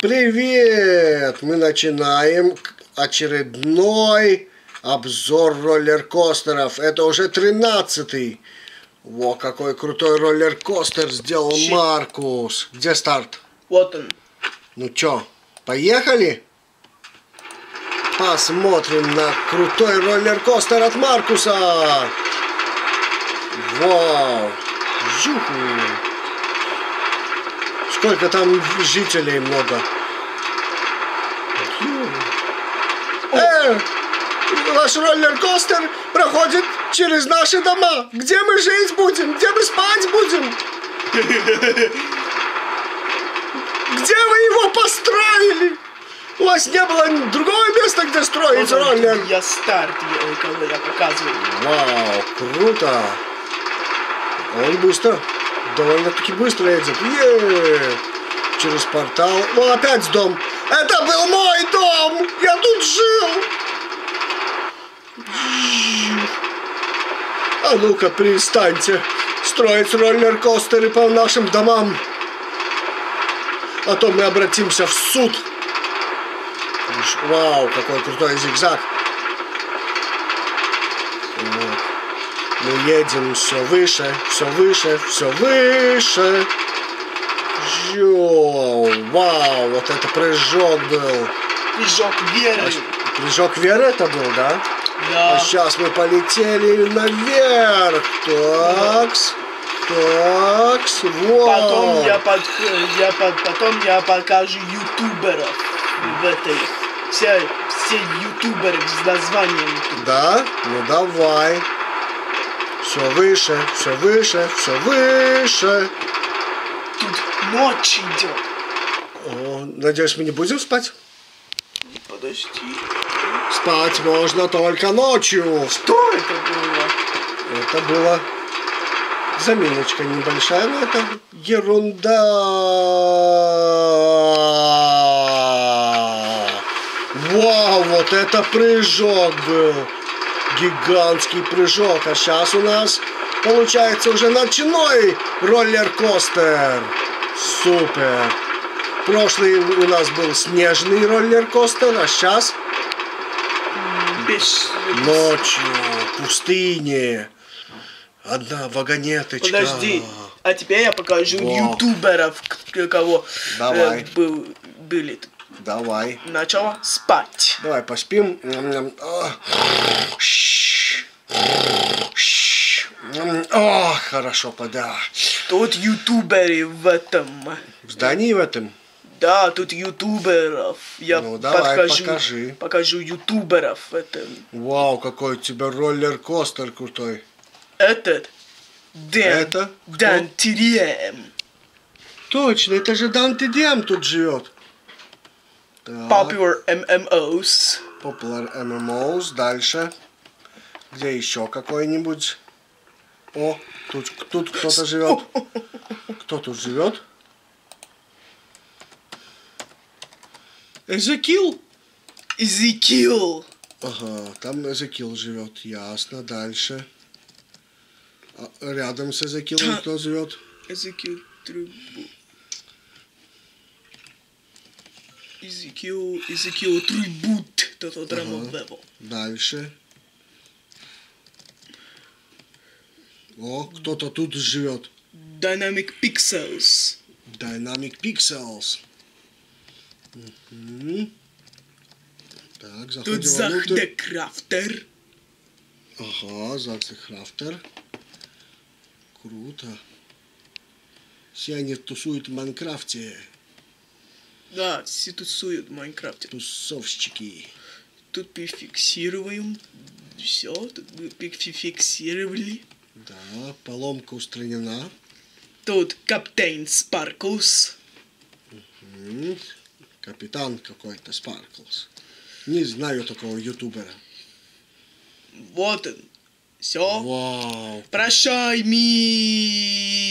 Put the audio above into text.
Привет! Мы начинаем очередной обзор роллер-костеров. Это уже тринадцатый. Во, какой крутой роллер-костер сделал Щит. Маркус. Где старт? Вот он. Ну чё, поехали? Посмотрим на крутой роллер-костер от Маркуса. Вау! Жуху! Сколько там жителей много? Э, ваш роллер-костер проходит через наши дома. Где мы жить будем? Где мы спать будем? Где вы его построили? У вас не было другого места, где строить Вот роллер? Я старт, я- я показываю. Вау, круто! Он быстро, довольно-таки быстро едет. Е! Через портал. Ну, опять дом. Это был мой дом! Я тут жил! А ну-ка, перестаньте строить роллер-костеры по нашим домам. А то мы обратимся в суд. Вау, какой крутой зигзаг. Вот. Мы едем все выше, все выше, все выше. Йоу, вау, вот это прыжок был. Прыжок веры. Прыжок веры это был, да? А Да. сейчас мы полетели наверх. Такс, такс, вау. Потом я, под, я под, потом я покажу ютуберов в этой. Все, все ютуберы с названием. Да? Ну давай. Все выше, все выше, все выше. Тут ночь идет. О, надеюсь, мы не будем спать? Подожди. Спать можно только ночью. Что это было? Это была заминочка небольшая, но это ерунда. Вау, вот это прыжок был. Гигантский прыжок. А сейчас у нас получается уже ночной роллер-костер. Супер. Прошлый у нас был снежный роллер-костер, а сейчас Без... Ночью, пустыне. Одна вагонеточка. Подожди. А теперь я покажу Во. ютуберов, кого э, Давай. был, были. Давай. Начало спать. Давай поспим. О, хорошо, пода. Тут ютуберы в этом. В здании в этом? Да, тут ютуберов. Я Ну, давай, покажу, покажи. покажу ютуберов в этом. Вау, какой у тебя роллер-костер крутой. Этот Дэн, Это кто? Дэн Тирием. Точно, это же Данте Диам тут живет. Так, Popular MMOs. Popular MMOs. Дальше. Где еще какой-нибудь? О, тут, тут кто-то живет. Кто тут живет? Эзекил. Ezekiel. Ага, там Эзекил живет. Ясно. Дальше. А рядом с Эзекилом кто живет? Ezekiel Трибу. Ezekiel, Ezekiel Tribute. Total Drama Ага. Level. Дальше. О, кто-то тут живет. Dynamic Pixels. Dynamic Pixels. Мгм. Так, Тут заходим Зах вовнутрь. де Крафтер. Ага, Зак Крафтер. Круто. Все они тусуют в Майнкрафте. Да, все тусуют в Майнкрафте. Тусовщики. Тут перефиксируем. Все, тут мы перефиксировали. Да, поломка устранена. Тут Каптейн Спарклс. М, Капитан какой-то Спарклс. Не знаю такого ютубера. Вот он. Все. Вау. Прощай, мир!